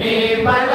Nirmala